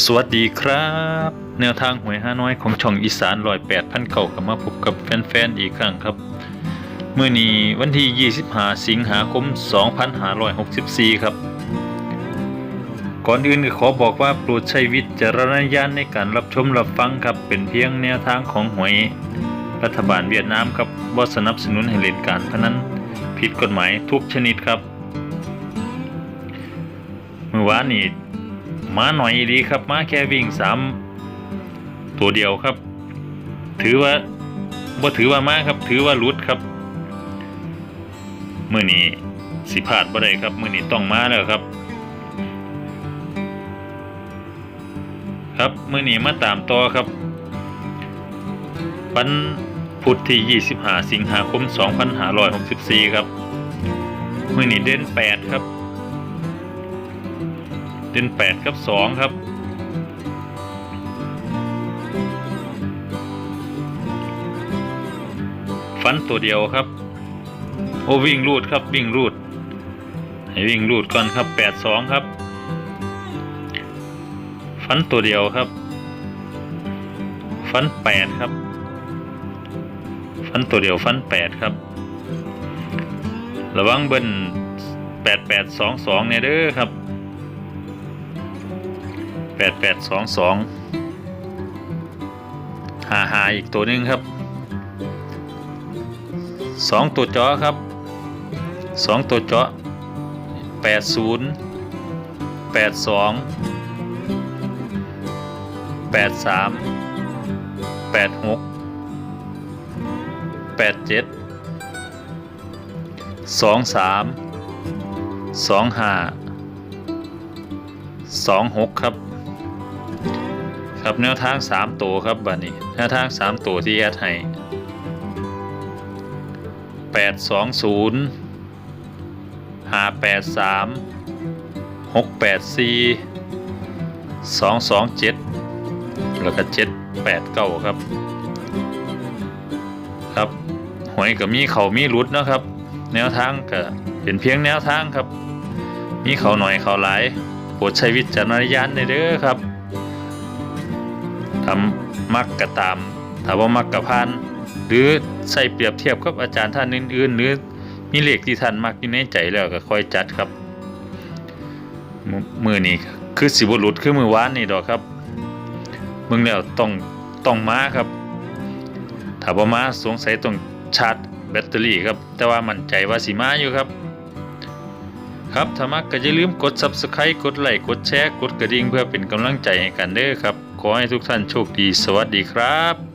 สวัสดีครับ แนวทางหวยห้าน้อยของช่องอีสานลอยแปดพันเก่ากลับมาพบกับแฟนๆอีกครั้งครับ เมื่อนี้วันที่ 25 สิงหาคม 2564 ครับ ก่อนอื่นก็ขอบอกว่าโปรดใช้วิจารณญาณในการรับชมรับฟังครับ เป็นเพียงแนวทางของหวยรัฐบาลเวียดนามครับว่าสนับสนุนให้เล่นการพนันผิดกฎหมายทุกชนิดครับ เมื่อวานนี้ มาหน่อยดีครับมาแค่วิ่งสามตัวเดียวครับ ถือว่าบ่ถือว่ามาครับ ถือว่าหลุดครับมื่อนี้สิพลาดบ่ได้ครับมื่อนี้ต้องมาแล้วครับ ครับมื่อนี้มาตามต่อครับวันพุธที่ 25 สิงหาคม 2564 ครับ มื่อนี้เด่น8 ครับ เด่นแปดกับสองครับ ฟันตัวเดียวครับ โอ้วิ่งรูดครับวิ่งรูด ให้วิ่งรูดก่อนครับแปดสองครับ ฟันตัวเดียวครับ ฟันแปดครับ ฟันตัวเดียวฟันแปดครับ ระวังเบิ้ลแปดแปดสองสองเนี่ยเด้อครับ ดแปดสองสองหาหาอีกตัวนึงครับสองตัวจาะครับสองตัวจาะแปดศูนย์แปดสองแปดสามแปดหกแปดเจ็ดสองสามสองห้าสองหกครับ ครับแนวทางสามตัวครับบัดนี้แนวทางสามตัวที่แอดให้แปดสองศูนย์ห้าแปดสามหกแปดซีสองสองเจ็ดแล้วก็เจ็ดแปดเก้าครับ ครับหวยก็มีเขามีรุดนะครับ แนวทางก็เป็นเพียงแนวทางครับ มีเขาหน่อยเขาหลายโปรดใช้วิจารณญาณในเด้อครับ ทำมักกะตามถ้าว่ามักกะพาน หรือใส่เปรียบเทียบกับอาจารย์ท่านอื่นๆ หรือมีเลขที่ท่านมักอยู่ในใจแล้วก็ค่อยจัดครับ มือนี้คือสิบหลุดคือมือวานนี่ดอกครับมึงแล้วต้องต้องมาครับถ้าบ่มาสงสัยต้องชาร์จแบตเตอรี่ครับ แต่ว่ามั่นใจว่าสิมาอยู่ครับ ครับถ้ามักก็อย่าลืมกด Subscribe กดไลค์กดแชร์กดกระดิ่งเพื่อเป็นกำลังใจให้กันเด้อครับ ขอให้ทุกท่านโชคดีสวัสดีครับ